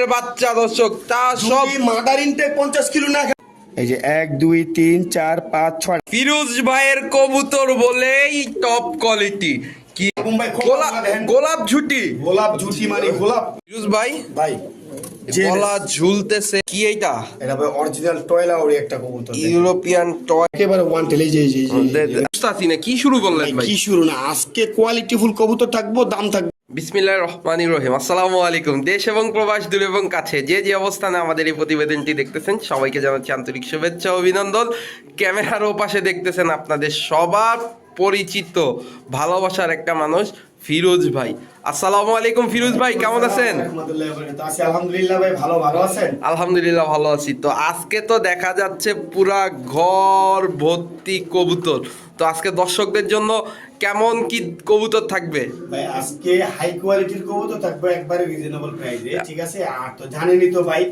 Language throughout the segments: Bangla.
রেসারের বাচ্চা দর্শক তা সব মাদার ইনটেক পঞ্চাশ কিলো না এই যে এক দুই তিন চার পাঁচ ছয়। ফিরোজ ভাইয়ের কবুতর বলেই টপ কোয়ালিটি কি গোলাপ গোলাপ ঝুটি। গোলাপ ঝুটি মানে গোলাপ। ফিরোজ ভাই ভাই গলা ঝুলতেছে। কি এইটা? এটা ভাই অরিজিনাল টয়লা ওরি একটা কবুতর ইউরোপিয়ান টয় একেবারে ওয়ান টেলে যে যে যে- না কি শুরু করলেন ভাই, ভাই? কি শুরু না? আজকে কোয়ালিটি ফুল কবুতর থাকব দাম থাকবে। বিসমিল্লাহ রহমানি রহিম। আসসালামু আলাইকুম। দেশ এবং প্রবাস দূর এবং কাছে। যে যে অবস্থানে আমাদের এই প্রতিবেদনটি দেখতেছেন সবাইকে জানাচ্ছি আন্তরিক শুভেচ্ছা ও অভিনন্দন। ক্যামেরার ওপাশে দেখতেছেন আপনাদের সবার পরিচিত ভালোবাসার একটা মানুষ ফিরোজ ভাই। আসসালামু আলাইকুম ফিরোজ ভাই কেমন আছেন? আলহামদুলিল্লাহ ভাই ভালো ভালো আছেন? আলহামদুলিল্লাহ ভালো আছি। তো আজকে তো দেখা যাচ্ছে পুরা ঘর ভর্তি কবুতর। তো আজকে দর্শকদের জন্য কেমন কি কবুতর থাকবে? ভাই, আজকে হাই কোয়ালিটির কবুতর থাকবে একবারে রিজনেবল প্রাইসে ঠিক আছে? আর তো জানেনই তো ভাই,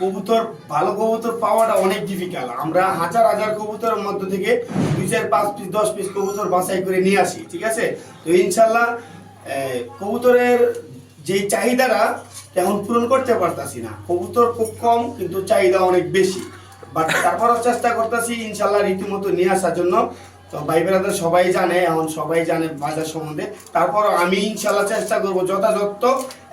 কবুতর, ভালো কবুতর পাওয়াটা অনেক ডিফিকাল্ট আমরা হাজার হাজার কবুতরের মধ্য থেকে দুই চার, পাঁচ পিস দশ পিস কবুতর বাছাই করে নিয়ে আসি, ঠিক আছে? তো ইনশাল্লাহ কবুতরের যে চাহিদাটা তেমন পূরণ করতে পারতাছি না। কবুতর খুব কম, কিন্তু চাহিদা অনেক বেশি। বাট তারপরও চেষ্টা করতেছি ইনশাল্লাহ রীতিমতো নিয়ে আসার জন্য। তো ভাই বেড়াদের সবাই জানে এখন সবাই জানে বাজার সম্বন্ধে। তারপর আমি ইনশাল্লাহ চেষ্টা করব যথাযথ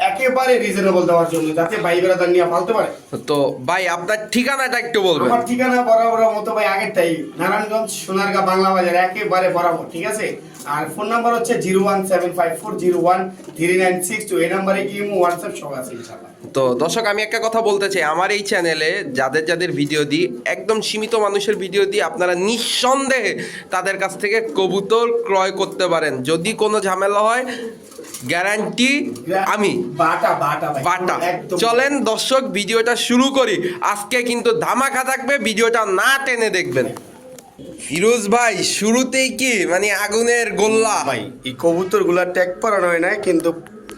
একেবারে রিজনেবল দেওয়ার জন্য যাতে ভাই বেড়াদার নিয়ে ফালতে পারে। তো ভাই আপনার ঠিকানাটা একটু বলবেন। আমার ঠিকানা বরাবর মতো ভাই আগেরটাই নারায়ণগঞ্জ সোনারগাঁ বাংলা বাজার একেবারে বরাবর ঠিক আছে? আর ফোন নাম্বার হচ্ছে zero one seven five four zero one three nine six two. এই নাম্বারে কি হোয়াটসঅ্যাপ সব আছে ইনশাল্লাহ তো দর্শক আমি একটা কথা বলতে চাই। আমার এই চ্যানেলে যাদের যাদের ভিডিও দিই একদম সীমিত মানুষের ভিডিও দিই আপনারা নিঃসন্দেহে তাদের কাছ থেকে কবুতর ক্রয় করতে পারেন। যদি কোনো ঝামেলা হয় গ্যারান্টি আমি। বাটা বাটা বাটা। চলেন দর্শক ভিডিওটা শুরু করি। আজকে কিন্তু ধামাকা থাকবে ভিডিওটা না টেনে দেখবেন। ফিরোজ ভাই, শুরুতেই কি? মানে আগুনের গোল্লা। ভাই, এই কবুতরগুলা ট্যাগ পরানো হয় না কিন্তু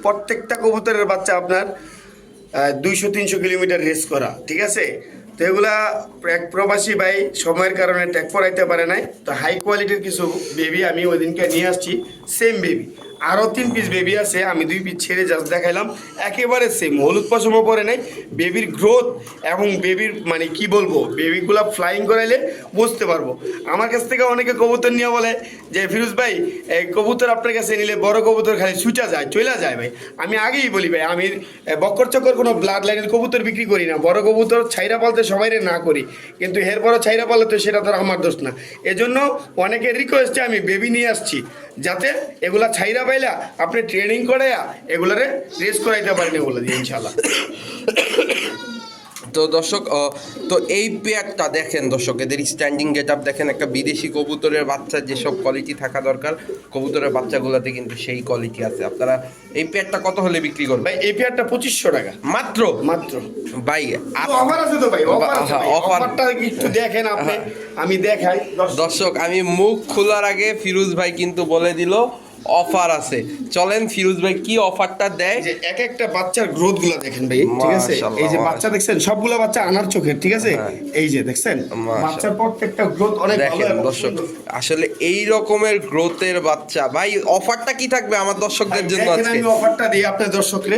প্রত্যেকটা কবুতরের বাচ্চা আপনার দুইশো, তিনশো কিলোমিটার রেস করা, ঠিক আছে? তো এগুলা এক প্রবাসী ভাই সময়ের কারণে ট্যাগ পরাইতে পারে নাই। তো হাই কোয়ালিটির কিছু বেবি আমি ওই দিনকে নিয়ে আসছি সেম বেবি আরও তিন পিস বেবি আছে আমি দুই পিস ছেড়ে জাস্ট দেখাইলাম। একেবারে সেম হলুদ পশমও পরে নাই। বেবির গ্রোথ এবং বেবির মানে কি বলব বেবিগুলা ফ্লাইং করাইলে বুঝতে পারব। আমার কাছ থেকে অনেকে কবুতর নিয়ে বলে যে ফিরোজ ভাই এই কবুতর আপনার কাছে নিলে বড় কবুতর খালি ছুটা যায় চলে যায় ভাই। আমি আগেই বলি ভাই আমি এ, বক্কর চক্কর কোনো ব্লাড লাইনের কবুতর বিক্রি করি না। বড় কবুতর ছাইরা পালতে সবাই না করি। কিন্তু এর বড় ছাইরা পালে তো সেটা তো আমার দোষ না। এজন্য অনেকের রিকোয়েস্টে আমি বেবি নিয়ে আসছি যাতে এগুলা ছাইরা পাইলা আপনি ট্রেনিং করাইয়া এগুলারে রেস করাইতে পারেন এগুলো দিয়ে ইনশাল্লাহ তো দর্শক তো এই পেয়ারটা দেখেন দর্শক এদের স্ট্যান্ডিং গেট আপ দেখেন একটা বিদেশি কবুতরের বাচ্চার যেসব কোয়ালিটি থাকা দরকার কবুতরের বাচ্চাগুলোতে কিন্তু সেই কোয়ালিটি আছে। আপনারা এই পেয়ারটা কত হলে বিক্রি করবেন? ভাই এই পেয়ারটা পঁচিশশো টাকা। মাত্র? মাত্র। ভাই অফার আছে তো ভাই অফার আছে হ্যাঁ। অফারটা একটু দেখেন আপনি আমি দেখাই। দর্শক আমি মুখ খোলার আগে ফিরোজ ভাই কিন্তু বলে দিল অফার আছে। চলেন ফিরোজ ভাই কি অফারটা দেয়? যে এক একটা বাচ্চার গ্রোথগুলো দেখেন ভাই ঠিক আছে? এই যে বাচ্চা দেখছেন সবগুলা বাচ্চা আনার চোখে ঠিক আছে? হ্যাঁ। এই যে দেখছেন। বাচ্চার প্রত্যেকটা গ্রোথ অনেক ভালো দেখেন দর্শক আসলে এই রকমের গ্রোথের বাচ্চা ভাই অফারটা কি থাকবে আমার দর্শকদের জন্য আজকে? আমি অফারটা দিই আপনার দর্শকরে।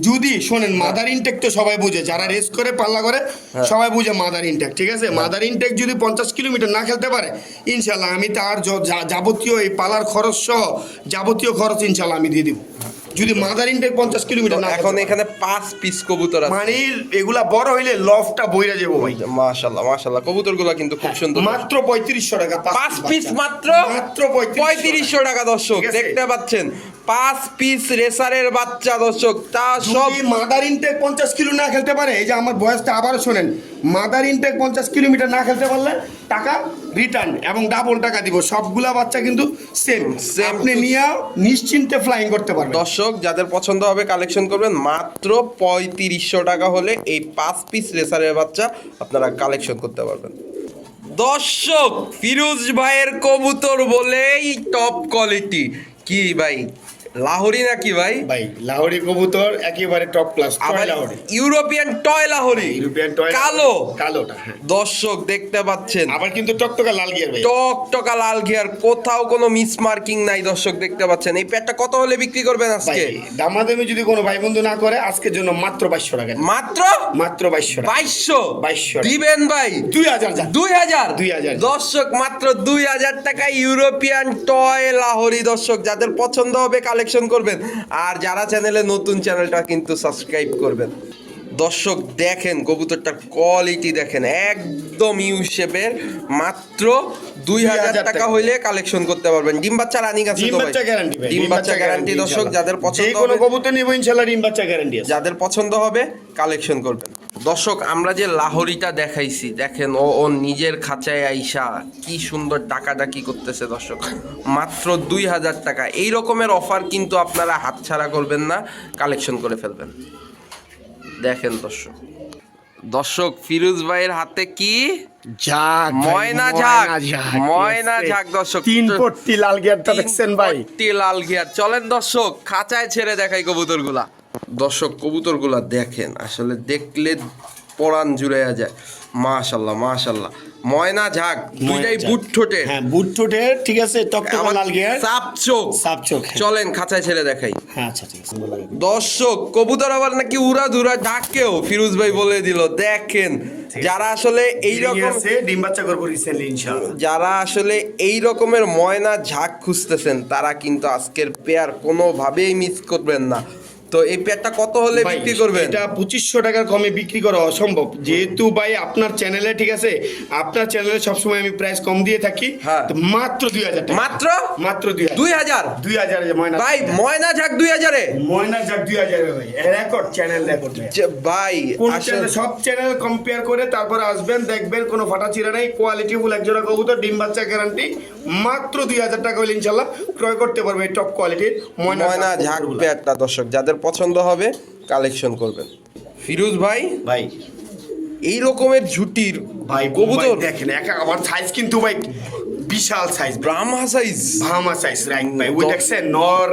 যদি শোনেন মাদার ইনটেক তো সবাই বুঝে যারা রেস করে পাল্লা করে হ্যাঁ। সবাই বুঝে মাদার ইনটেক ঠিক আছে? মাদার ইনটেক যদি পঞ্চাশ কিলোমিটার না খেলতে পারে ইনশাল্লাহ আমি তার যাবতীয় এই পালার খরচ সহ যাবতীয় খরচ ইনশাল্লাহ আমি দিয়ে দিব। যদি মাদার ইনটেক পঞ্চাশ কিলোমিটার না এখন এখন পাঁচ পিস কবুতর আছে। মানে এগুলা বড় হইলে লফটা বইরা যাব ভাই। মাশাল্লাহ মাশাল্লাহ কবুতরগুলো কিন্তু খুব সুন্দর। মাত্র পঁয়ত্রিশশো টাকা পাঁচ পিস। মাত্র? মাত্র পঁয়ত্রিশশো টাকা। দর্শক দেখতে পাচ্ছেন পাঁচ পিস রেসারের বাচ্চা দর্শক তা সব মাদার ইনটেক পঞ্চাশ কিলো না খেলতে পারে এই যে আমার বয়সটা আবারও শোনেন মাদার ইনটেক পঞ্চাশ কিলোমিটার না খেলতে পারলে টাকা রিটার্ন এবং ডাবল টাকা দিব। সবগুলা বাচ্চা কিন্তু সেম আপনি নিয়ে নিশ্চিন্তে ফ্লাইং করতে পারবেন। দর্শক যাদের পছন্দ হবে কালেকশন করবেন মাত্র পঁয়ত্রিশশো টাকা হলে এই পাঁচ পিস রেসারের বাচ্চা আপনারা কালেকশন করতে পারবেন। দর্শক ফিরোজ ভাইয়ের কবুতর বলেই টপ কোয়ালিটি কি ভাই? লাহোরি নাকি ভাই? ভাই লাহোরি কবুতর একেবারে টপ ক্লাস আবার Lahori. European toy Lahori. European toy কালো। কালোটা হ্যাঁ। দর্শক দেখতে পাচ্ছেন। আবার কিন্তু টকটকা লাল গিয়ার ভাই। টক টকা লাল ঘিয়ার কোথাও কোনো মিস মার্কিং নাই দর্শক দেখতে পাচ্ছেন। এই প্যাডটা কত হলে বিক্রি করবেন আজকে? দামাদামি যদি কোনো ভাই বন্ধু না করে আজকের জন্য মাত্র বাইশশো টাকা। মাত্র? মাত্র বাইশশো টাকা। বাইশশো? 2200 টাকা। দিবেন ভাই। দুই হাজার যান দুই হাজার? 2000 দর্শক মাত্র দুই হাজার টাকা ইউরোপিয়ান টয় লাহোরি দর্শক যাদের পছন্দ হবে কালেকশন করবেন। আর যারা চ্যানেলে নতুন চ্যানেলটা কিন্তু সাবস্ক্রাইব করবেন। দর্শক দেখেন, কবুতরটার কোয়ালিটি দেখেন, একদম ইউ শেপের মাত্র দুই হাজার টাকা। হইলে কালেকশন করতে পারবেন। ডিম বাচ্চা রানিং আছে ডিম বাচ্চা গ্যারান্টি ডিম বাচ্চা গ্যারান্টি দর্শক যাদের যে পছন্দ কোনো কবুতর নিব ইনশাআল্লাহ ডিম বাচ্চা গ্যারান্টি আছে। যাদের পছন্দ হবে কালেকশন করবেন। দর্শক আমরা যে লাহোরিটা দেখাইছি দেখেন ও ও নিজের খাঁচায় আইসা কি সুন্দর ডাকাডাকি করতেছে দর্শক। মাত্র দুই হাজার টাকা। এই রকমের অফার কিন্তু আপনারা হাতছাড়া করবেন না কালেকশন করে ফেলবেন। দেখেন দর্শক। দর্শক ফিরোজ ভাইয়ের হাতে কি? ঝাক ময়না ঝাঁক। ময়না ঝাঁক দর্শক। তিন পট্টি লাল গিয়ারটা দেখছেন ভাই। পট্টি লাল গিয়ার চলেন দর্শক খাঁচায় ছেড়ে দেখাই কবুতরগুলা। দর্শক কবুতরগুলা দেখেন। আসলে দেখলে পরাণ জুড়ে যায়। মাশাল্লাহ মাশাল্লাহ। ময়না ঝাঁক দুইটাই বুট ঠোঁটে। হ্যাঁ বুট ঠোঁটে ঠিক আছে টকটকা লাল গিয়ার। সাপ চোখ। সাপ চোখ হ্যাঁ। চলেন খাঁচায় ছেড়ে দেখাই। হ্যাঁ আচ্ছা ঠিক আছে দর্শক কবুতর আবার নাকি উড়া ধুরা ডাকেও ফিরোজ ভাই বলে দিল দেখেন যারা আসলে এই রকম আছে ডিম বাচ্চা করব রিসেন্টলি ইনশাআল্লাহ। যারা আসলে এই রকমের ময়না ঝাঁক খুঁজতেছেন তারা কিন্তু আজকের পেয়ার কোনোভাবেই মিস করবেন না। তো এই পেয়ারটা কত হলে বিক্রি করবেন? এটা পঁচিশশো টাকার কমে বিক্রি করা অসম্ভব। যেহেতু ভাই আপনার চ্যানেলে ঠিক আছে আপনার চ্যানেলে সবসময় আমি প্রাইস কম দিয়ে থাকি। হ্যাঁ। তো মাত্র দুই হাজার মাত্র? মাত্র দুই দুই হাজার? দুই হাজার ময়না ভাই ময়না ঝাঁক দুই হাজারে। ময়না যাক দুই হাজার ভাই। রেকর্ড চ্যানেল রেকর্ড ভাই। সব চ্যানেল কম্পেয়ার করে তারপরে আসবেন দেখবেন কোনো ফাটা চিরা নাই কোয়ালিটি ফুল একজোড়া কবুতর ডিম বাচ্চা গ্যারান্টি মাত্র দুই হাজার টাকা হলে ইনশাল্লাহ ক্রয় করতে পারবে টপ কোয়ালিটির ময়না ময়না ঝাঁক পেয়ারটা দর্শক যাদের পছন্দ হবে কালেকশন করবেন। ফিরোজ ভাই ভাই। এই রকমের ঝুটির ভাই কবুতর? দেখেন একা আমার সাইজ কিন্তু ভাই বিশাল সাইজ ব্রাহ্মা সাইজ ভামা সাইজ রাইট ভাই। ওই দেখছেন নর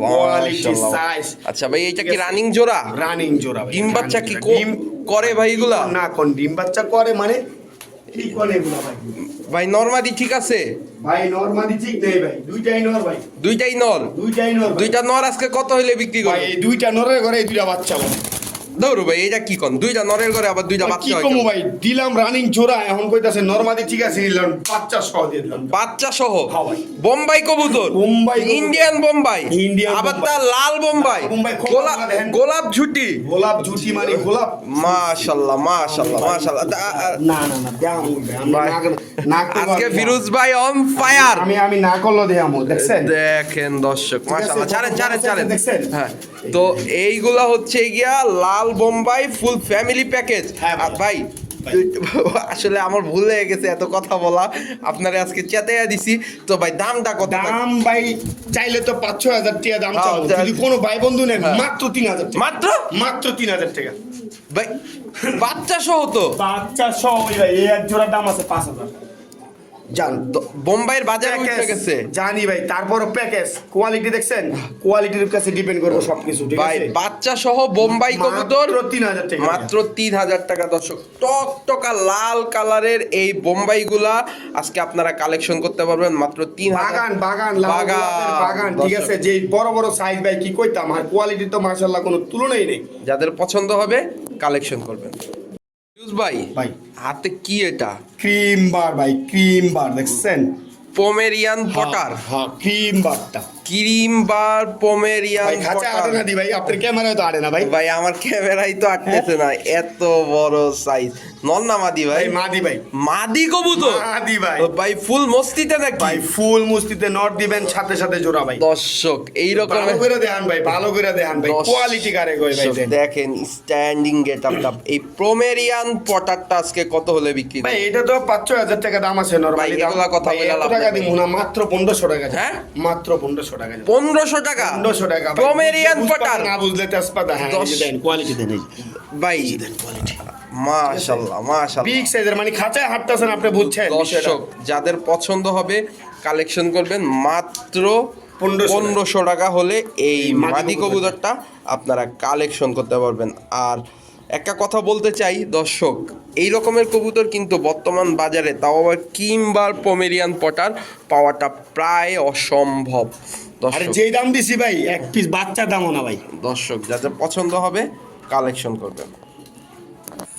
কোয়ালিটি সাইজ আচ্ছা ভাই এটা কি রানিং জোড়া? রানিং জোড়া ডিম বাচ্চা কি। করে ভাই এগুলা? না কোন ডিম বাচ্চা করে মানে কি করে এগুলা ভাই? ভাই নরমাদি ঠিক আছে? ভাই নরমাদি ঠিক নেই ভাই। দুইটাই নর ভাই। দুইটাই নর? দুইটাই নর দুইটা নর আজকে কত হইলে বিক্রি ভাই এই দুইটা নরে ঘরে এই দুইটা বাচ্চা ধরো ভাই এটা কি কোন? দুইটা নরের ঘরে আবার দুইটা বাচ্চা হয় কমু ভাই? দিলাম রানিং জোড়া এখন কইতাছে নরমালি ঠিক আছে নিলাম বাচ্চা সহ দিয়ে দিলাম। বাচ্চা সহ? হ্যাঁ। বোম্বাই কবুতর? বোম্বাই ইন্ডিয়ান বোম্বাই? ইন্ডিয়ান আবার। তার লাল বোম্বাই? গোলাপ দেখেন। গোলাপ ঝুটি? গোলাপ জুটি মানে গোলাপ তা, আ, আ, না না না আজকে ফিরোজ ভাই অন ফায়ার আমি আমি না করল দেখছেন? দেখেন দর্শক মাশাআল্লাহ ছাড়েন ছাড়েন ছাড়েন। দেখছেন? হ্যাঁ তো এইগুলা হচ্ছে গিয়া লাল বোম্বাই ফুল ফ্যামিলি প্যাকেজ। হ্যাঁ, ভাই আসলে আমার ভুল হয়ে গেছে এত কথা বলা। আপনারা আজকে চেতাইয়া দিছি। তো ভাই দামটা কত? দাম ভাই চাইলে তো পাঁচ ছয় হাজার টাকা দাম চাবো। যদি কোনো ভাই বন্ধু নেন হ্যাঁ। মাত্র তিন হাজার মাত্র? মাত্র তিন হাজার টাকা। ভাই বাচ্চা সহ তো? বাচ্চা সহ ভাই এই এক জোড়া দাম আছে পাঁচ হাজার। জান বোম্বাইয়ের বাজার উঠে গেছে। জানি ভাই তারপর প্যাকেজ। কোয়ালিটি দেখছেন? কোয়ালিটির কাছে ডিপেন্ড করব সবকিছু ঠিক ভাই বাচ্চা সহ বোম্বাই কবুতর মাত্র তিন হাজার টাকা। মাত্র তিন হাজার টাকা দর্শক। টক টকা লাল কালারের এই বোম্বাই গুলা আজকে আপনারা কালেকশন করতে পারবেন মাত্র তিন হাজার বাগান বাগান লাল বাগান ঠিক আছে? যে বড় বড় সাইজ ভাই কি কইতাম? আর কোয়ালিটি তো মাশাআল্লাহ কোনো তুলনাই নেই। যাদের পছন্দ হবে কালেকশন করবেন। ভাই ভাই। হাতে কি এটা? ক্রিম বার ভাই ক্রিম বার দেখছেন? পোমেরিয়ান পটার হ্যাঁ ক্রিম বারটা। ক্রিম বার পোমেরিয়ান ভাই খাঁচা আটে না দি ভাই আপনার ক্যামেরায় তো আটে না ভাই। ভাই আমার ক্যামেরাই তো আটতেছে না এত বড় সাইজ নন না মাদি ভাই? মাদি ভাই। মাদি কবুতর? মাদি ভাই। ভাই ফুল মস্তিতে নাকি? ভাই ফুল মুস্তিতে নট দিবেন সাথে সাথে জোড়া ভাই। দর্শক এই ভালো করে দেখান ভাই ভালো করে দেখান ভাই। কোয়ালিটি কারে কই ভাই দেখেন স্ট্যান্ডিং গেট আপটা এই প্রোমেরিয়ান পটারটা আজকে কত হলে বিক্রি ভাই এটা তো পাঁচ ছয় হাজার টাকা দাম আছে নরমালি এগুলা কথা বলে লাভ টাকা। দিব না মাত্র পনেরোশো টাকা। হ্যাঁ? মাত্র পনেরোশো টাকা পনেরোশো টাকা। পনেরোশো টাকা ভাই। প্রোমেরিয়ান না বুঝলে তেজপাতা হ্যাঁ দেন কোয়ালিটি দেন ভাই কোয়ালিটি মাশাল্লাহ মাশাল্লাহ। বিগ সাইজের মানে খাঁচায় হাঁটতেছেন আপনি বুঝছেন দর্শক যাদের পছন্দ হবে কালেকশন করবেন মাত্র পনেরোশো টাকা। হলে এই মাদি কবুতরটা আপনারা কালেকশন করতে পারবেন। আর একটা কথা বলতে চাই দর্শক এই রকমের কবুতর কিন্তু বর্তমান বাজারে তাও আবার কিংবার পমেরিয়ান পটার পাওয়াটা প্রায় অসম্ভব। আরে দর্শক যেই দাম দিছি ভাই এক পিস বাচ্চার দামও না ভাই। দর্শক যাদের পছন্দ হবে কালেকশন করবেন।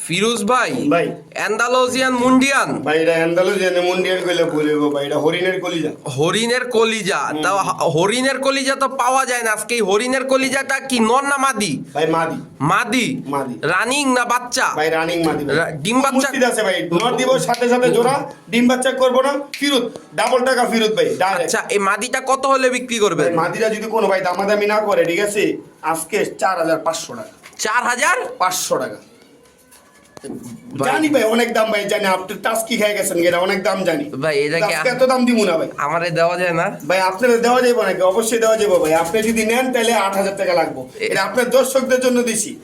ফিরোজ ভাই ভাই। অ্যান্ডালোজিয়ান মুন্ডিয়ান। ভাই এটা অ্যান্ডালুজিয়ান মুন্ডিয়ান কইলে বলব ভাই এটা হরিণের কলিজা। হরিণের কলিজা। তা হরিণের কলিজা তো পাওয়া যায় না আজকে। এই হরিণের কলিজাটা কি নর না মাদি? ভাই মাদি। মাদি? মাদি। রানিং না বাচ্চা? ভাই রানিং মাদি। ডিম বাচ্চা- মুস্তিদ আছে ভাই। নর দিব সাথে সাথে জোড়া ডিম বাচ্চা করব না ফিরত ডাবল টাকা ফিরত ভাই আচ্ছা এই মাদিটা কত হলে বিক্রি করবে মাদিরা যদি কোনো ভাই দামাদামি না করে ঠিক আছে? আজকে চার হাজার পাঁচশো টাকা। চার হাজার? পাঁচশো টাকা। জানি ভাই অনেক দাম ভাই জানি আপনি টাস্কি খেয়ে গেছেন এটা অনেক দাম জানি। ভাই, এটা কি- এত দাম দিব না ভাই। আমারে দেওয়া যায় না? ভাই আপনার দেওয়া যাবে নাকি? অবশ্যই দেওয়া যাবে ভাই। আপনি যদি নেন তাহলে আট হাজার টাকা লাগবে। এটা আপনার দর্শকদের জন্য দিছি।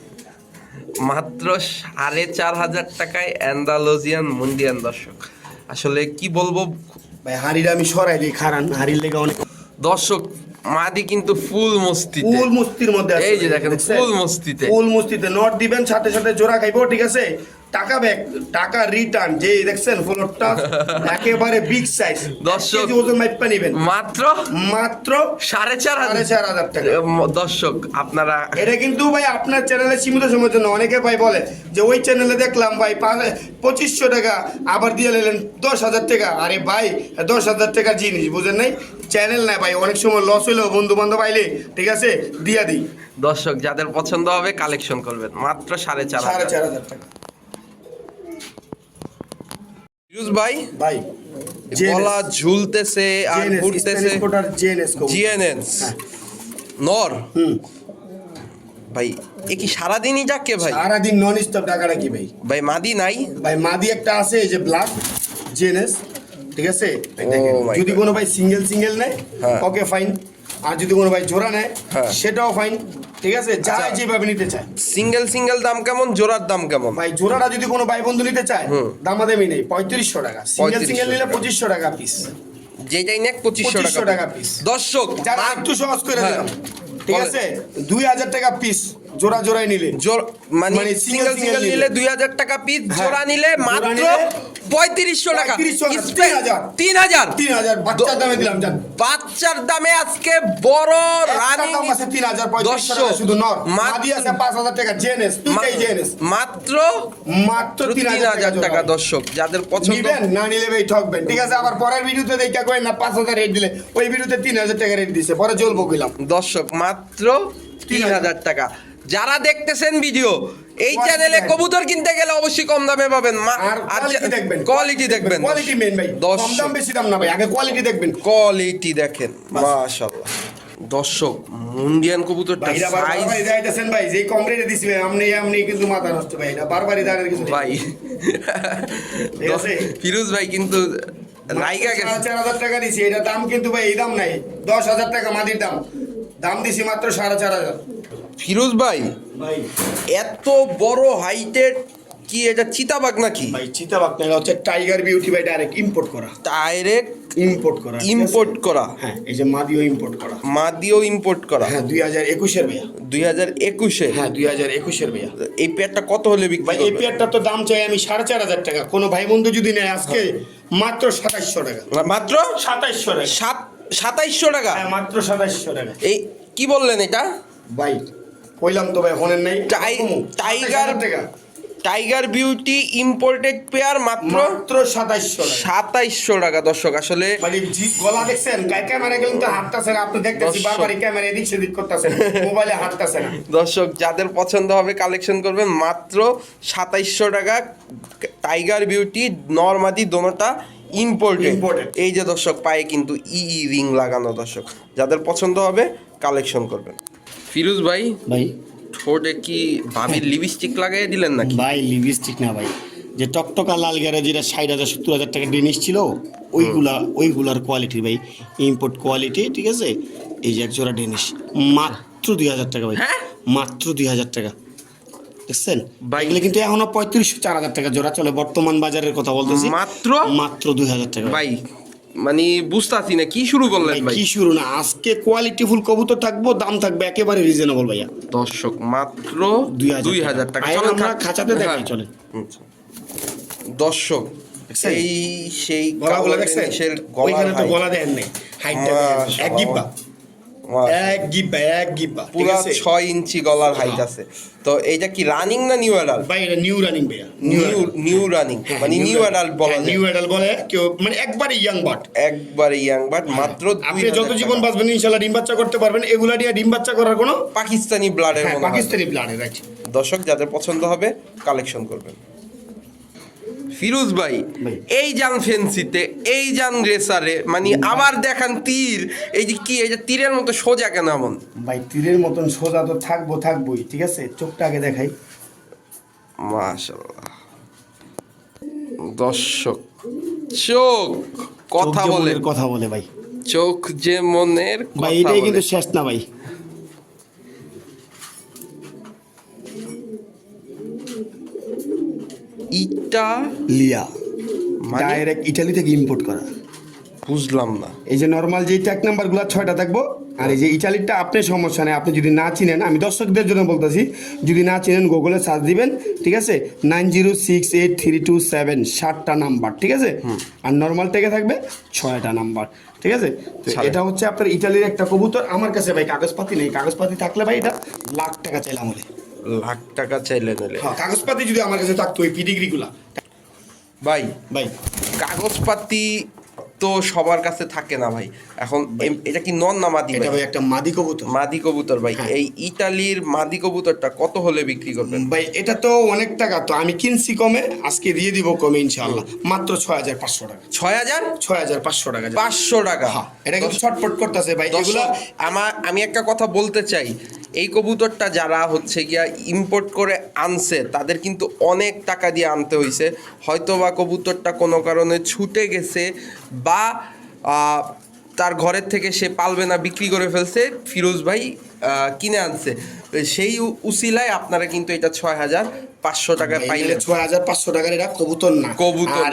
মাত্র সাড়ে চার হাজার টাকায় অ্যান্ডালোজিয়ান মুন্ডিয়ান দর্শক। আসলে কি বলব? ভাই হাড়িটা আমি সরাই দিই খারান। হাড়ির লেগে অনেক দর্শক মাদি কিন্তু ফুল মস্তিতে। ফুল মস্তির মধ্যে এই যে দেখেন, ফুল মস্তিতে। ফুল মস্তিতে। নট দিবেন সাথে সাথে জোড়া খাইবো ঠিক আছে? টাকা ব্যাক টাকা রিটার্ন যে দেখছেন ফ্লোরটা একেবারে বিগ সাইজ দর্শক। ওজন মাইপা নিবেন। মাত্র? মাত্র সাড়ে চার সাড়ে হাজার চার হাজার টাকা। দর্শক আপনারা এটা কিন্তু ভাই আপনার চ্যানেলে সীমিত সময়ের জন্য। অনেকে ভাই বলে যে ওই চ্যানেলে দেখলাম ভাই পাঁচ- পঁচিশশো টাকা আবার দিয়ে নিলেন দশ হাজার টাকা। আরে ভাই দশ হাজার টাকা জিনিস বুঝেন নাই? চ্যানেল না ভাই অনেক সময় লস হইলেও বন্ধু বান্ধব আইলে ঠিক আছে? দিয়া দিই। দর্শক যাদের পছন্দ হবে কালেকশন করবেন। মাত্র সাড়ে চার সাড়ে চার হাজার টাকা। ফিরোজ ভাই ভাই গলা ঝুলতেছে আর ঘুরতেছে। জিএনএস নর? হুম। ভাই এ কি সারাদিনই যাকে ভাই? সারাদিন নন স্টপ টাকাটা কি ভাই। ভাই মাদি নাই। ভাই মাদি একটা আছে এই যে ব্ল্যাক জেনেস ঠিক আছে? Oh যদি কোনো ভাই সিঙ্গেল সিঙ্গেল নেয় হ্যাঁ। ওকে ফাইন আর যদি কোনো ভাই জোড়া নেয় হ্যাঁ। সেটাও ফাইন ঠিক আছে? যা আচ্ছা। যেভাবে নিতে চায়। সিঙ্গেল সিঙ্গেল দাম কেমন? জোড়ার দাম কেমন? ভাই জোড়াটা যদি কোনো ভাই বন্ধু নিতে চায়। দামাদামি নেই পঁয়ত্রিশশো টাকা। সিঙ্গেল সিঙ্গেল নিলে পঁচিশশো টাকা পিস যেটাই নেক পঁচিশশো 2500 টাকা পিস দর্শক যারা একটু সহজ করে হ্যাঁ। দিলাম। ঠিক আছে? দুই হাজার টাকা পিস জোড়া জোড়াই নিলে। মানে মানে সিঙ্গেল সিঙ্গেল নিলে। দুই হাজার টাকা পিস হ্যাঁ। জোড়া নিলে মাত্র পঁয়ত্রিশশো টাকা। 3500 না, স্পে- 3000 তিন হাজার। তিন হাজার বাচ্চার দামে দিলাম জান। বাচ্চার দামে আজকে বড় রানিং তিন হাজার পঁয়ত্রিশশো শুধু নর। মাদি আছে পাঁচ হাজার টাকা জেনেস জেনেস। মাত্র মাত্র তিন হাজার টাকা দর্শক যাদের পছন্দ। নিবেন না নিলে ভাই ঠকবেন। ঠিক আছে আবার পরের ভিডিওতে দেখা না পাঁচ হাজার রেট দিলে। ওই ভিডিওতে তিন হাজার টাকা রেট দিছে পরে জ্বলবো কইলাম। দর্শক মাত্র তিন 3000 হাজার। টাকা। যারা দেখতেছেন ভিডিও এই চ্যানেলে কবুতর কিনতে গেলে অবশ্যই কম দামে পাবেন। কোয়ালিটি দেখবেন। কোয়ালিটি দেখবেন। কোয়ালিটি মেন ভাই। কম দর্শক দাম বেশি দাম না ভাই। আগে কোয়ালিটি দেখবেন। কোয়ালিটি দেখেন। মাশাআল্লাহ। দর্শক মুন্ডিয়ান কবুতরটা সাইজ ভাই যাইতেছেন ভাই যেই কম রেটে দিছি ভাই আপনি আপনি কিন্তু মাথা নষ্ট ভাই এটা বারবারই কিছু ভাই। ফিরোজ ভাই কিন্তু সাড়ে গেছে চার হাজার টাকা দিছি। এটা দাম কিন্তু ভাই এই দাম নাই। দশ হাজার টাকা মাটির দাম। দাম দিছি মাত্র সাড়ে চার হাজার। ফিরোজ ভাই ভাই। এত বড় হাইটের কি এটা চিতাবাগ নাকি? ভাই চিতাবাগ না এটা হচ্ছে টাইগার বিউটি ভাই ডাইরেক্ট ইম্পোর্ট করা। ডাইরেক্ট ইম্পোর্ট করা ইম্পোর্ট করা। হ্যাঁ এই যে মাদিও ইম্পোর্ট করা। মাদিও ইম্পোর্ট করা। হ্যাঁ দুই হাজার একুশের ভাইয়া। দুই হাজার একুশে? হ্যাঁ দুই হাজার একুশের ভাইয়া। এই পেয়ারটা কত হলে বিক্রি ভাই এই? পেয়ারটার তো দাম চাই আমি সাড়ে চার হাজার টাকা। কোনো ভাই বন্ধু যদি নেয় আজকে মাত্র সাতাইশশো টাকা। মাত্র? সাতাইশশো টাকা। সাত সাতাইশশো টাকা? হ্যাঁ মাত্র সাতাইশশো টাকা। এই কি বললেন এটা? ভাই কইলাম তো ভাই হনের নাই। টাই- tiger tiger beauty imported pair মাত্র মাত্র সাতাইশশো টাকা। সাতাইশশো টাকা দর্শক আসলে মানে গলা দেখছেন? ক্যামেরা গেলেন তো হাঁটতেছে না। আপনি দেখতেছি। বারবারই ক্যামেরা এদিক সেদিক করতেছেন মোবাইলে হাঁটতেছে না। দর্শক যাদের পছন্দ হবে কালেকশন করবেন মাত্র সাতাইশশো টাকা। টাইগার বিউটি নর্মাদি দোনোটা ইম্পোর্টেড। এই যে দর্শক পায়ে কিন্তু ই ই রিং লাগানো দর্শক। যাদের পছন্দ হবে কালেকশন করবেন। ফিরোজ ভাই ভাই। ঠোঁটে কি ভাবির লিপস্টিক লাগাই দিলেন নাকি? ভাই লিপস্টিক না ভাই। যে টকটকা লাল গেরে যেটা ষাট হাজার সত্তর হাজার টাকা জিনিস ছিল ওইগুলা ওইগুলার কোয়ালিটি ভাই। ইম্পোর্ট কোয়ালিটি ঠিক আছে? এই যে এক জোড়া ডেনিশ মাত্র দুই হাজার টাকা ভাই। হ্যাঁ? মাত্র দুই হাজার টাকা। দেখছেন? এগুলো কিন্তু এখনও পঁয়ত্রিশশো চার হাজার টাকা জোড়া চলে। বর্তমান বাজারের কথা বলতেছি। মাত্র? মাত্র দুই হাজার টাকা। ভাই মানে বুঝতেছি না কি শুরু করলেন ভাই কি শুরু না আজকে কোয়ালিটি ফুল কবুতর থাকব দাম থাকবে একেবারে রিজনেবল ভাইয়া দর্শক মাত্র দুই হাজার টাকা চলেন আমরা খাঁচাতে দেখাই, হ্যাঁ। চলেন। আচ্ছা। দর্শক সেই এই সেই গলাগুলো গলা দেখছেন গলা দেন নাই হাইটটা। এক গিব্বা। এক গিব্বা এক গিব্বা ছয় ইঞ্চি গলার হাইট আছে। তো এইটা কি রানিং না নিউ অ্যাডাল্ট ভাই এটা নিউ রানিং ভাইয়া। নিউ নিউ রানিং হ্যাঁ, মানে নিউ অ্যাডাল্ট বলা নিউ অ্যাডাল্ট বলে কেউ মানে একবারে ইয়াং বাট একবারে ইয়াং বাট মাত্র আপনি যত জীবন। বাঁচবেন ইনশাল্লাহ ডিম বাচ্চা করতে পারবেন। এগুলা দিয়ে ডিম বাচ্চা করার কোনো পাকিস্তানি ব্লাডের হ্যাঁ, পাকিস্তানি ব্লাডের রাইট দর্শক যাদের পছন্দ হবে কালেকশন করবেন। ফিরোজ ভাই। এই যান ফেন্সিতে এই যান রেসারে মানে আবার দেখান তীর এই যে কি এই যে তীরের মতো সোজা কেন এমন? ভাই তীরের মতন সোজা তো থাকব থাকবোই ঠিক আছে? চোখটা আগে দেখাই। মাশাল্লাহ দর্শক চোখ কথা বলে। কথা বলে ভাই। চোখ যে মনের ভাই এটাই কিন্তু শেষ না ভাই। লিয়া। মানে? ডাইরেক্ট ইটালি থেকে ইম্পোর্ট করা। বুঝলাম না। এই যে নর্মাল যে ট্যাগ নাম্বারগুলো ছয়টা থাকব আর এই যে ইটালিরটা আপনি সমস্যা নেই আপনি যদি না চিনেন আমি দর্শকদের জন্য বলতেছি যদি না চিনেন গুগলে সার্চ দিবেন ঠিক আছে? Nine zero six eight three two seven সাতটা নাম্বার ঠিক আছে? আর নর্মাল থেকে থাকবে ছয়টা নাম্বার ঠিক আছে? এটা হচ্ছে আপনার ইটালির একটা কবুতর। আমার কাছে ভাই কাগজপাতি নেই। কাগজপাতি থাকলে ভাই এটা লাখ টাকা চাইলাম হলে লাখ টাকা চাইলে নিলে হ্যাঁ কাগজপাতি যদি আমার কাছে থাকতো ওই পিডিগ্রিগুলা ভাই ভাই। কাগজপাতি তো সবার কাছে থাকে না ভাই। এখন এটা কি নন না মাদি এটা ভাই? একটা মাদি কবুতর। মাদি কবুতর ভাই। হ্যাঁ। এই ইতালির মাদি কবুতরটা কত হলে বিক্রি করবেন? ভাই এটা তো অনেক টাকা তো আমি কিনছি কমে আজকে দিয়ে দিব কমে ইনশাআল্লাহ। মাত্র ছয় হাজার পাঁচশো টাকা। ছয় হাজার? ছয় হাজার পাঁচশো টাকা। পাঁচশো টাকা। হ্যাঁ এটা কিন্তু ছটফট করতেছে ভাই। এগুলো এগুলা আমার আমি একটা কথা বলতে চাই। এই কবুতরটা যারা হচ্ছে গিয়া ইম্পোর্ট করে আনছে তাদের কিন্তু অনেক টাকা দিয়ে আনতে হয়েছে হয়তো বা কবুতরটা কোনো কারণে ছুটে গেছে বা তার ঘরের থেকে সে পালবে না বিক্রি করে ফেলছে ফিরোজ ভাই কিনে আনছে। সেই উ- উসিলায় আপনারা কিন্তু এটা ছয় হাজার পাঁচশো টাকা পাইলে ছয় হাজার পাঁচশো টাকার এটা কবুতর না। কবুতর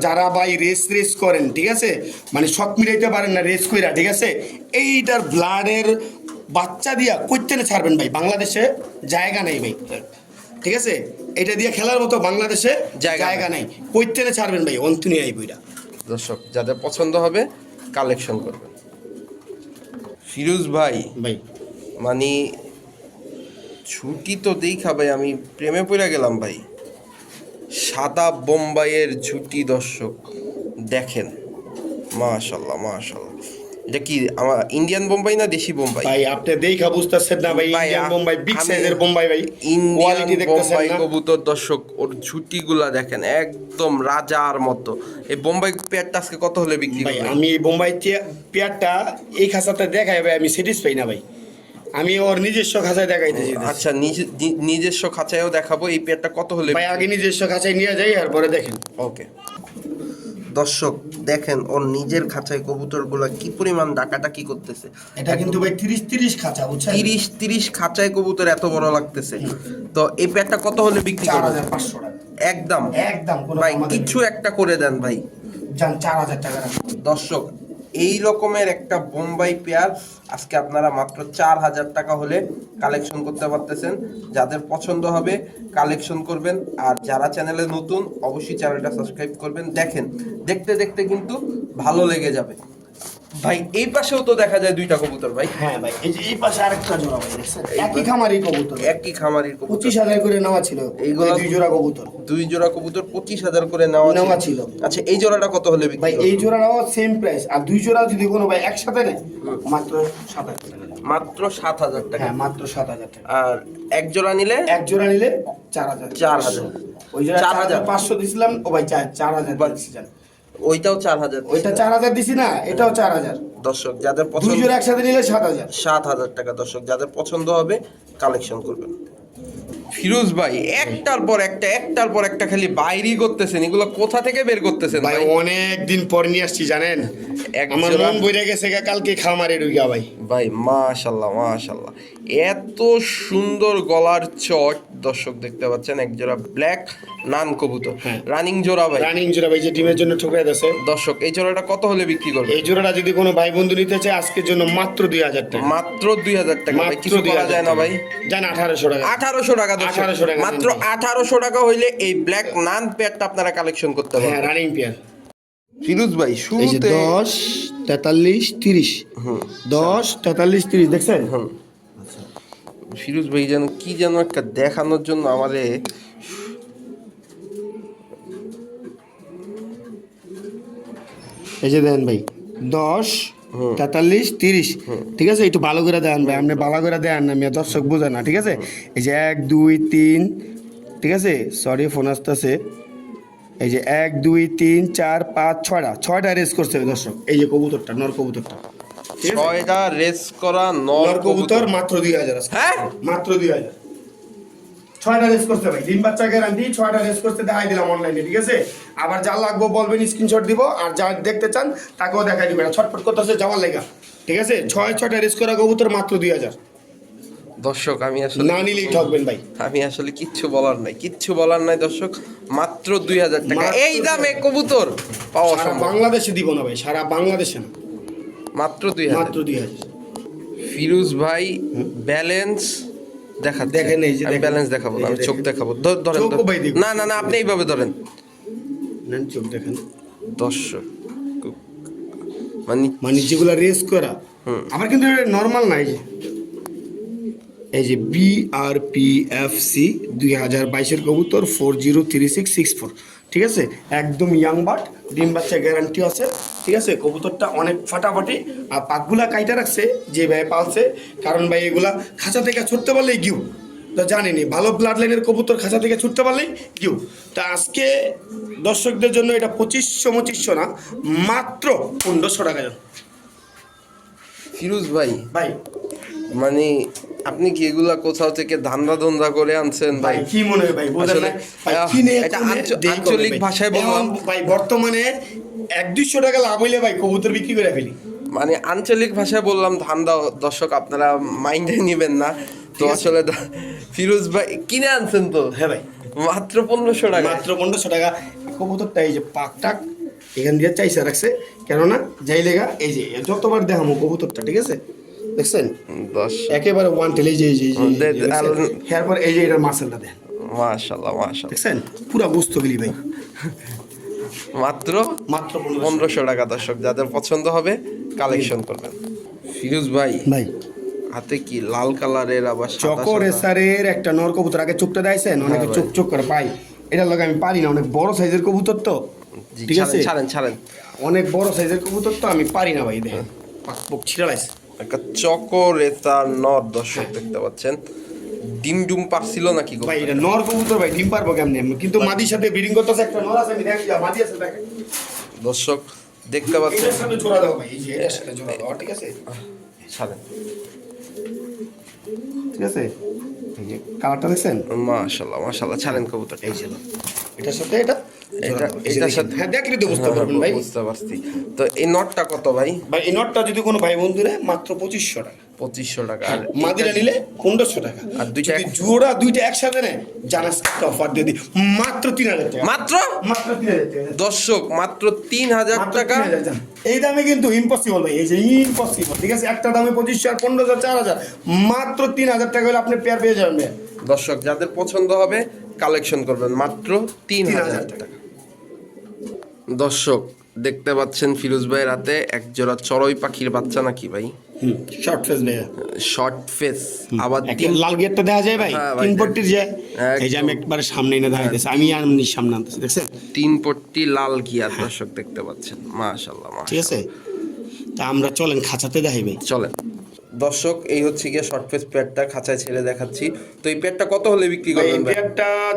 যারা ভাই রেস রেস করেন ঠিক আছে? মানে শখ মিলাইতে পারেন না রেস কইরা ঠিক আছে? এইটার ব্লাডের বাচ্চা দিয়া কইতেনে ছাড়বেন ভাই বাংলাদেশে জায়গা নেই ভাই। ঠিক আছে? এটা দিয়ে খেলার মতো বাংলাদেশে জায়গা নেই। কইতেনে ছাড়বেন ভাই অন্তনি আই বইটা। দর্শক যাদের পছন্দ হবে কালেকশন করবেন। ফিরোজ ভাই ভাই। মানে ছুটি তো দেখা ভাই আমি প্রেমে পড়ে গেলাম ভাই। সাদা বোম্বাইয়ের ঝুটি দর্শক দেখেন। মাশাল্লাহ মাশাল্লাহ। এটা কি আমার ইন্ডিয়ান বোম্বাই না দেশি বোম্বাই ভাই আপনি দেখা বুঝতেছেন না ভাই ইন্ডিয়ান বোম্বাই বিগ সাইজের বোম্বাই ভাই। কোয়ালিটি দেখতেছেন না। কবুতর দর্শক ওর ঝুটিগুলা দেখেন একদম রাজার মতো। এই বোম্বাই পেয়ারটা আজকে কত হলে বিক্রি ভাই আমি এই বোম্বাই পেয়ারটা এই খাঁচাতে দেখাই ভাই আমি স্যাটিসফাই না ভাই। আমি ওর নিজস্ব খাঁচায় দেখাইতেছি আচ্ছা নিজে- নিজস্ব খাঁচায়ও দেখাবো এই পেয়ারটা কত হলে ভাই আগে নিজস্ব খাঁচায় নিয়ে যাই আর পরে দেখেন। ওকে দর্শক দেখেন ওর নিজের খাঁচায় কবুতরগুলো কি পরিমাণ ডাকাটা কি করতেছে। এটা কিন্তু ভাই তিরিশ তিরিশ খাঁচা বুঝছেন? তিরিশ তিরিশ খাঁচায় কবুতর এত বড় লাগতেছে। তো এই পেয়ারটা কত হলে বিক্রি করবেন হাজার পাঁচশো টাকা। একদম। একদম ভাই কিছু একটা করে দেন ভাই। যান চার হাজার টাকা দর্শক এই রকমের একটা বোম্বাই পেয়ার আজকে আপনারা মাত্র চার হাজার টাকা হলে কালেকশন করতে পারতেছেন। যাদের পছন্দ হবে কালেকশন করবেন। আর যারা চ্যানেলে নতুন, অবশ্যই চ্যানেলটা সাবস্ক্রাইব করবেন। দেখেন, দেখতে দেখতে কিন্তু ভালো লেগে যাবে। ভাই এই পাশেও তো দেখা যায় দুইটা কবুতর ভাই। হ্যাঁ ভাই এই যে এই পাশে আরেকটা জোড়া ভাই দেখছেন? একই খামারই কবুতর। একই খামারির কবুতর। পঁচিশ হাজার করে নেওয়া ছিল এইগুলা- এই দুই জোড়া কবুতর। দুই জোড়া কবুতর পঁচিশ হাজার করে নেওয়া নেওয়া ছিল। আচ্ছা এই জোড়াটা কত হলে বিক্রি ভাই? এই জোড়াটাও সেম প্রাইস আর দুই জোড়া যদি কোনো ভাই একসাথে নেয় মাত্র সাত হাজার টাকা। মাত্র সাত হাজার টাকা। হ্যাঁ মাত্র সাত হাজার টাকা। আর এক জোড়া নিলে? এক জোড়া নিলে চার হাজার। চার হাজার। ওই জোড়া চার হাজার। পাঁচশো দিছিলাম ও ভাই চার চার হাজার ওইটাও চার হাজার ওইটা চার হাজার দিছি না এটাও চার হাজার। দর্শক যাদের পছন্দ একসাথে নিলে সাত হাজার। সাত হাজার টাকা দর্শক যাদের পছন্দ হবে কালেকশন করবেন। ফিরোজ ভাই একটার পর একটা একটার পর একটা খালি বাইরই করতেছেন। এগুলো কোথা থেকে বের করতেছেন ভাই অনেক দিন পর নিয়ে আসছি জানেন? আমার মন বইরে গেছে কালকে খামারে ঢুকিয়া ভাই। ভাই মাশাল্লাহ মাশাল্লাহ। এত সুন্দর গলার চট দর্শক দেখতে পাচ্ছেন এক জোড়া ব্ল্যাক নান কবুতর। হ্যাঁ। রানিং জোড়া ভাই। রানিং জোড়া ভাই যে ডিমের জন্য ঠুকরে দিয়েছে। দর্শক এই জোড়াটা কত হলে বিক্রি করবে এই জোড়াটা যদি কোনো ভাই বন্ধু নিতে চায় আজকের জন্য মাত্র দুই হাজার টাকা। মাত্র দুই হাজার টাকা ভাই কিছু করা যায় না ভাই। জান আঠারোশো টাকা। আঠারোশো 1800 টাকা মাত্র আঠারোশো টাকা হইলে এই ব্ল্যাক নান প্যাডটা আপনারা কালেকশন করতে হ্যাঁ পারবেন। রানিং পেয়ার ফিরোজ ভাই শুরুতে দশ তেতাল্লিশ তিরিশ। দশ তেতাল্লিশ তিরিশ দেখছেন? ফিরোজ ভাই যেন কি যেন একটা দেখানোর জন্য আমাদের এই যে দেন ভাই দশ তেতাল্লিশ তিরিশ। ঠিক আছে? একটু ভালো করে দেন ভাই। আপনি ভালো করে দেন না মেয়ে দর্শক বোঝে না ঠিক আছে? এই যে এক দুই তিন ঠিক আছে? সরি ফোন আসতেছে। এই যে এক দুই তিন চার পাঁচ ছয়টা। ছয়টা রেস করছে দর্শক। এই যে কবুতরটা নর কবুতরটা। ছয়টা রেস করা নর কবুতর মাত্র দুই হাজার হ্যাঁ? মাত্র দুই হাজার। ছয়টা রেস করতে ভাই ডিম বাচ্চা গ্যারান্টি ছয়টা রেস করতে দেখাই দিলাম অনলাইনে ঠিক আছে? আবার যা লাগবো বলবেন স্ক্রিনশট দিব আর যা দেখতে চান তাকেও দেখাই দিবেন। ছটফট করতেছে যাওয়ার লেগা ঠিক আছে? ছয় ছয়টা রেস করা কবুতর মাত্র দুই হাজার। দর্শক আমি আসলে না নিলেই ঠকবেন ভাই। আমি আসলে কিচ্ছু বলার নাই কিচ্ছু বলার নাই দর্শক মাত্র দুই হাজার টাকা। এই দামে কবুতর পাওয়া সম্ভব। বাংলাদেশে দিব না ভাই সারা বাংলাদেশে না। মাত্র দুই হাজার। মাত্র দুই হাজার। ফিরোজ ভাই ব্যালেন্স দেখা দেখেন এই যে আমি ব্যালেন্স দেখাবো না, আমি চোখ দেখাবো। ধরেন চোখও ধরেন। ভাই দেখুন। না না না আপনি এইভাবে ধরেন। চোখ দেখেন। দর্শক মানে মানে যেগুলো রেস করা আমার কিন্তু নর্মাল নাই যে। এই যে B R P F C দুই হাজার বাইশের কবুতর four zero three six six four ঠিক আছে? একদম ইয়াং বাট ডিম বাচ্চা গ্যারান্টি আছে ঠিক আছে? কবুতরটা অনেক ফাটাফাটি। আর পাকগুলা কাইটা রাখছে যে ভাই পালছে কারণ ভাই এগুলা খাঁচা থেকে ছুটতে পারলেই গিউ। তো জানিনি ভালো ব্লাড লাইনের কবুতর খাঁচা থেকে ছুটতে পারলেই গিউ। তা আজকে দর্শকদের জন্য এটা পঁচিশশো পঁচিশশো না মাত্র পনেরোশো টাকা। ফিরোজ ভাই ভাই। মানে আপনি কি এগুলা কোথাও থেকে ধান্দা ধন্দা করে আনছেন? ভাই কি মনে হয় ভাই? আসলে, এটা আঞ্চলিক ভাষায় বললাম। ভাই বর্তমানে এক দুইশো টাকা লাভ হইলে ভাই কবুতর বিক্রি করে ফেলি। মানে আঞ্চলিক ভাষায় বললাম ধান্দা দর্শক আপনারা মাইন্ডে নেবেন না। তো আসলে ফিরোজ ভাই কিনে আনছেন তো? হ্যাঁ ভাই। মাত্র পনেরোশো টাকা। মাত্র পনেরোশো টাকা। কবুতরটা এই যে পাক টাক এখান দিয়ে চাইছে রাখছে। কেননা যাই লেগা এই যে যতবার দেখামো কবুতরটা ঠিক আছে? দেখছেন? দশ। একেবারে ওয়ান টেল যে যে এই যে, এই যে, এটার মাসেলটা দেন। মাশাল্লাহ মাশাল্লাহ দেখছেন? পুরা বুঝত গেলি ভাই। মাত্র মাত্র পনেরোশো। টাকা দর্শক যাদের পছন্দ হবে কালেকশন করবেন। ফিরোজ ভাই ভাই। হাতে কি লাল কালারের আবার চকো। রেসারের একটা নর কবুতর আগে চোখটা দেয়ছেন অনেকে হ্যাঁ ভাই। চোখ চোখ করে পাই। এটার লগে আমি পারি না অনেক বড় সাইজের কবুতর তো। ঠিক আছে? ছাড়েন ছাড়েন। অনেক বড় সাইজের কবুতর তো আমি পারি না ভাই দেখেন। পাক পোক ছিড়ালাইছে একটা চকরেতা নর দর্শক দেখতে পাচ্ছেন। ডিম ডুম পারছিল নাকি? ভাই এটা নর কবুতর ভাই ডিম পারব কেমনে? কিন্তু মাদির সাথে ব্রিডিং করতেছে একটা নর আছে আমি দেখি মাদি আছে দেখেন দর্শক দেখতে পাচ্ছেন। এটার সাথে জোড়া দাও ভাই এই যে এটার সাথে জোড়া দাও ঠিক আছে? ছাড়েন ঠিক আছে? এই যে কালারটা দেখছেন? ছাড়েন কবুতর এই যে এটার সাথে এটা? এটার সাথে হ্যাঁ দেখলে তো বুঝতে পারবেন ভাই। বুঝতে পারছি। তো এই নটটা কত ভাই? ভাই এই নটটা যদি কোনো ভাই বন্ধু নেয় মাত্র পঁচিশশো টাকা। পঁচিশশো টাকা। আর মাদিরা নিলে পনেরোশো টাকা। আর দুইটা জোড়া দুইটা একসাথে নেয় জানাস একটা অফার দিয়ে দিই মাত্র তিন হাজার টাকা। মাত্র? মাত্র তিন হাজার টাকা। দর্শক মাত্র তিন হাজার টাকা। এই দামে কিন্তু ইম্পসিবল ভাই এই যে ইম্পসিবল ঠিক আছে? একটা দামে পঁচিশশো আর পনেরো হাজার চার হাজার। মাত্র তিন হাজার টাকা হলে আপনি পেয়ার পেয়ে যাবেন দর্শক যাদের পছন্দ হবে কালেকশন করবেন। মাত্র তিন হাজার টাকা। দর্শক দেখতে পাচ্ছেন ফিরোজ ভাইয়ের হাতে এক জোড়া চড়ই পাখির বাচ্চা নাকি ভাই? শর্ট ফেস ভাইয়া শর্ট ফেস আবার তিন লাল গেটটা দেখা যায় ভাই হ্যাঁ তিন পট্টির যে এই যে আমি একবারে সামনে এনে দেখাইতেছি আমি আমি সামনে আনতেছি দেখছেন? তিন পট্টি লাল গিয়ার দর্শক দেখতে পাচ্ছেন মাশাল্লাহ ঠিক আছে? তা আমরা চলেন খাঁচাতে দেখাই ভাই। চলেন। দর্শক এই হচ্ছে গিয়ে শর্ট ফেস প্যাডটা খাঁচায় ছেড়ে দেখাচ্ছি। তো এই প্যাডটা কত হলে বিক্রি ভাই এই করবেন ভাই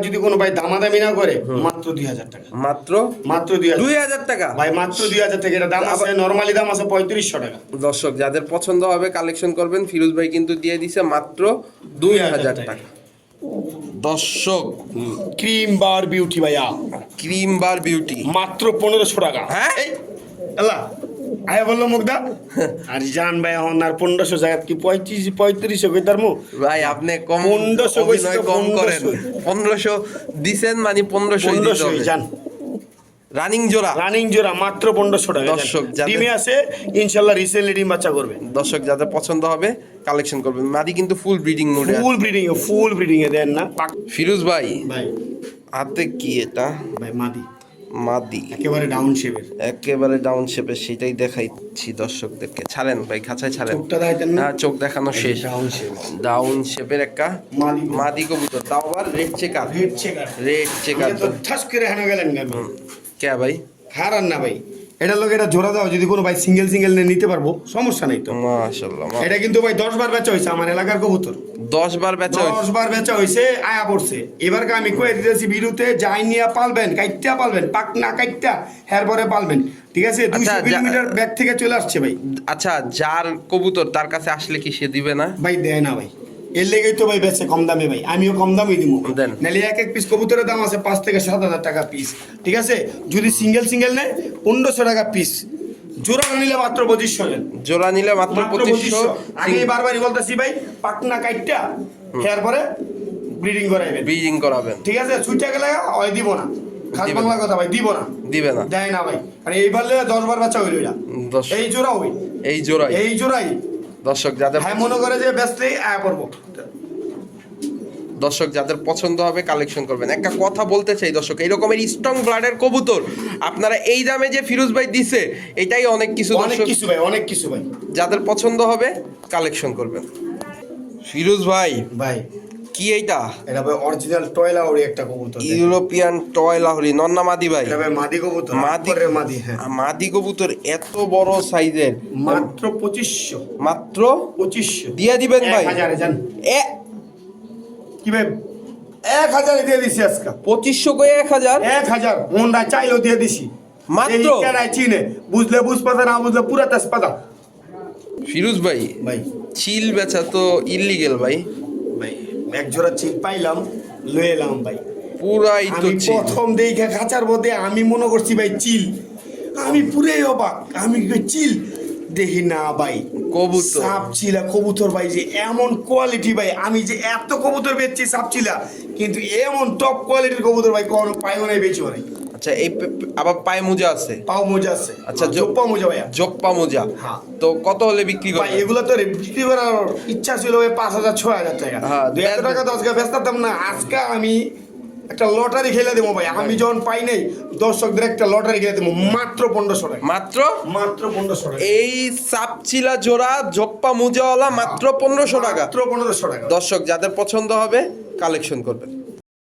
যদি কোনো ভাই দামাদামি না করে মাত্র দুই হাজার টাকা। মাত্র? মাত্র দুই হাজার। টাকা? ভাই মাত্র দুই হাজার টাকা। এটা দাম আছে নর্মালি দাম আছে পঁয়ত্রিশশো টাকা। দর্শক যাদের পছন্দ হবে কালেকশন করবেন ফিরোজ ভাই কিন্তু দিয়ে দিছে মাত্র দুই হাজার টাকা। দর্শক ক্রিম বার বিউটি ভাইয়া। ক্রিম বার বিউটি মাত্র পনেরোশো টাকা। হ্যাঁ? আল্লাহ। আয়া বলল মুগ্ধা আর জান ভাই এখন আর পনেরোশো জায়গা কি পঁয়ত্রিশ পঁয়ত্রিশশো কই তার ভাই আপনি কম 1500 কইছি অভিনয় তো, কম করেন। পনেরোশো। দিছেন মানে পনেরোশো পনেরোশো জান। রানিং জোড়া। রানিং জোড়া মাত্র পনেরোশো টাকা দর্শক, ডিমে আছে ইনশাল্লাহ রিসেন্টলি ডিম বাচ্চা করবে। দর্শক যাদের পছন্দ হবে কালেকশন করবেন। মাদি কিন্তু ফুল ব্রিডিং মোডে ফুল ব্রিডিং এ ফুল ব্রিডিং এ দেন না। ফিরোজ ভাই ভাই। হাতে কি এটা? ভাই মাদি। মাদি। একেবারে ডাউন শেপের একেবারে ডাউন শেপের সেটাই দেখাইছি দর্শকদেরকে। ছাড়েন ভাই খাঁচায় ছাড়েন। না? হ্যাঁ চোখ দেখানো শেষ। ডাউন শেপ ডাউন শেপের একটা মাদি কবুতর। তাও আবার red checker red checker red checker তো ঠাস করে হানো গেলেন কে ভাই? হারান না ভাই। এটা লোক এটা জোড়া দাও যদি কোনো ভাই সিঙ্গেল সিঙ্গেল নিতে পারব সমস্যা নেই তো। মাশাআল্লাহ এটা কিন্তু ভাই দশ বার বেচা হয়েছে আমার এলাকার কবুতর। দশ বার বেচা দশ বার বেচা হয়েছে আয়া পড়ছে। এবার আমি কয়ে দিতেছি বিরুতে যাই নিয়ে পালবেন কাইটটা পালবেন পাক না কাইটটা হ্যার পরে পালবেন। ঠিক আছে দুইশো কিলোমিটার ব্যাগ থেকে চলে আসছে ভাই। আচ্ছা যার কবুতর তার কাছে আসলে কি সে দিবে না? ভাই দেয় না ভাই। এর লেগেই তো ভাই বেচে কম দামে ভাই। আমিও কম দামই দিব। নাহলে এক এক পিস কবুতরের দাম আছে পাঁচ থেকে সাত হাজার টাকা পিস ঠিক আছে? যদি সিঙ্গেল সিঙ্গেল নেয় পনেরোশো টাকা পিস জোড়া নিলে মাত্র পঁচিশশো জোড়া নিলে মাত্র পঁচিশশো আগে বারবারই বলতেছি ভাই পাটনা কাইটটা হেয়ার পরে ব্রিডিং করাইবেন। ব্রিডিং করাবেন। ঠিক আছে ছুটে গেলে হয় দিব না। খাস দিবে বাংলা কথা ভাই দিব না। দিবে না। দেয় না ভাই। মানে এইবার দশ বার বাচ্চা হইল এই জোড়া হই এই জোড়াই। এই জোড়াই। দর্শক যাদের হ্যাঁ মনে করে যে ব্যস্তই আয়া করব দর্শক যাদের পছন্দ হবে কালেকশন করবেন। একটা কথা বলতে চাই দর্শক এই রকমের স্ট্রং ব্লাডের কবুতর আপনারা এই দামে যে ফিরোজ ভাই দিছে এটাই অনেক কিছু অনেক দর্শক কিছু ভাই অনেক কিছু ভাই। যাদের পছন্দ হবে কালেকশন করবেন। ফিরোজ ভাই ভাই। কি এইটা? এটা ভাই অরিজিনাল টয়লা ওরি একটা কবুতর ইউরোপিয়ান টয় লাহরি নন্না মাদি ভাই। এটা ভাই মাদি কবুতর মাদি মাদি মাদি হ্যাঁ। মাদি কবুতর এত বড় সাইজের। মাত্র পঁচিশশো। মাত্র? পঁচিশশো। দিয়ে দিবেন ভাই। এক হাজারে জান। এ কি ভাই? এক হাজারে দিয়ে দিছি আজকে। পঁচিশশো কয়ে এক হাজার? এক হাজার মনটা চাইলেও দিয়ে দিছি। মাত্র? চিনে। বুঝলে বুঝপাতা না বুঝলে পুরা তেজ পাতা ফিরোজ ভাই ভাই। চিল বেচা তো ইলিগেল ভাই। ভাই এক জোড়া চিল পাইলাম লয়ে এলাম ভাই। পুরাই তো আমি প্রথম দেখে খাঁচার মধ্যে আমি মনে করছি ভাই চিল। আমি পুরাই অবাক আমি চিল? দেখি না ভাই কবুতর। সাপ চিলা কবুতর ভাই যে এমন কোয়ালিটি ভাই আমি যে এত কবুতর বেচছি সাপ চিলা কিন্তু এমন টপ কোয়ালিটির কবুতর ভাই কোনো পাইও নাই বেচিও নাই। আচ্ছা এই আবার পায়ে মোজা আছে? পাও মোজা আছে। আচ্ছা, জোপ্পা মোজা ভাইয়া। জোপ্পা মোজা। হ্যাঁ। তো কত হলে বিক্রি ভাই করবেন এগুলো তো বিক্রি করার ইচ্ছা ছিল ভাই পাঁচ হাজার ছয় হাজার টাকা। হ্যাঁ, দুই হাজার টাকা তো আজকে বেচতাম না আজকে আমি একটা লটারি খেলে দেবো ভাই। আমি যখন পাই নাই দর্শকদের একটা লটারি খেলে দেবো। মাত্র পনেরোশো টাকা। মাত্র? মাত্র পনেরোশো টাকা। এই সাপচিলা জোড়া জোপ্পা মুজাওয়ালা মাত্র পনেরোশো টাকা। মাত্র পনেরোশো টাকা। দর্শক যাদের পছন্দ হবে কালেকশন করবেন।